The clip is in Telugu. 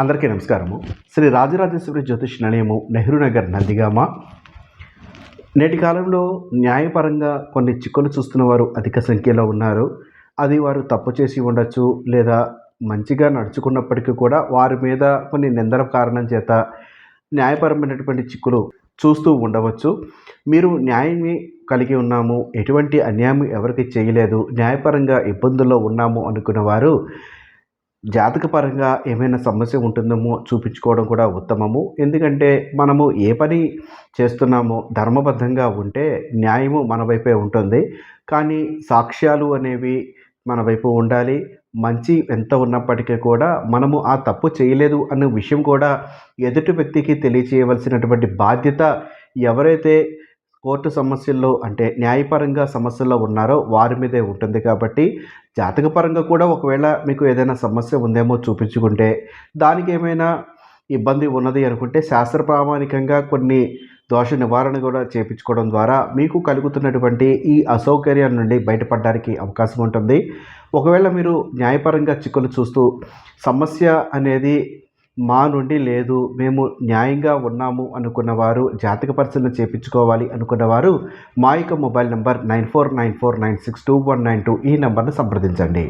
అందరికీ నమస్కారము. శ్రీ రాజరాజేశ్వరి జ్యోతిష్ నిలయము నెహ్రూ నగర్ నందిగామ. నేటి కాలంలో న్యాయపరంగా కొన్ని చిక్కులు చూస్తున్న వారు అధిక సంఖ్యలో ఉన్నారు. అది వారు తప్పు చేసి ఉండొచ్చు లేదా మంచిగా నడుచుకున్నప్పటికీ కూడా వారి మీద కొన్ని నిందల కారణం చేత న్యాయపరమైనటువంటి చిక్కులు చూస్తూ ఉండవచ్చు. మీరు న్యాయాన్ని కలిగి ఉన్నాము. ఎటువంటి అన్యాయం ఎవరికి చేయలేదు. న్యాయపరంగా ఇబ్బందుల్లో ఉన్నాము అనుకున్న వారు జాతకపరంగా ఏమైనా సమస్య ఉంటుందేమో చూపించుకోవడం కూడా ఉత్తమము. ఎందుకంటే మనము ఏ పని చేస్తున్నామో ధర్మబద్ధంగా ఉంటే న్యాయము మన వైపే ఉంటుంది. కానీ సాక్ష్యాలు అనేవి మన వైపు ఉండాలి. మంచి ఎంత ఉన్నప్పటికీ కూడా మనము ఆ తప్పు చేయలేదు అనే విషయం కూడా ఎదుటి వ్యక్తికి తెలియచేయవలసినటువంటి బాధ్యత ఎవరైతే కోర్టు సమస్యల్లో అంటే న్యాయపరంగా సమస్యల్లో ఉన్నారో వారి మీదే ఉంటుంది కాబట్టి జాతకపరంగా కూడా ఒకవేళ మీకు ఏదైనా సమస్య ఉందేమో చూపించుకుంటే దానికి ఏమైనా ఇబ్బంది ఉన్నది అనుకుంటే శాస్త్ర ప్రామాణికంగా కొన్ని దోష నివారణ కూడా చేపించుకోవడం ద్వారా మీకు కలుగుతున్నటువంటి ఈ అసౌకర్యం నుండి బయటపడడానికి అవకాశం ఉంటుంది. ఒకవేళ మీరు న్యాయపరంగా చిక్కులు చూస్తూ సమస్య అనేది మా నుండి లేదు మేము న్యాయంగా ఉన్నాము అనుకున్న వారు జాతక పరిశీలన చేయించుకోవాలి అనుకున్నవారు మా యొక్క mobile number nine four nine four nine six two one nine two ఈ నెంబర్ను సంప్రదించండి.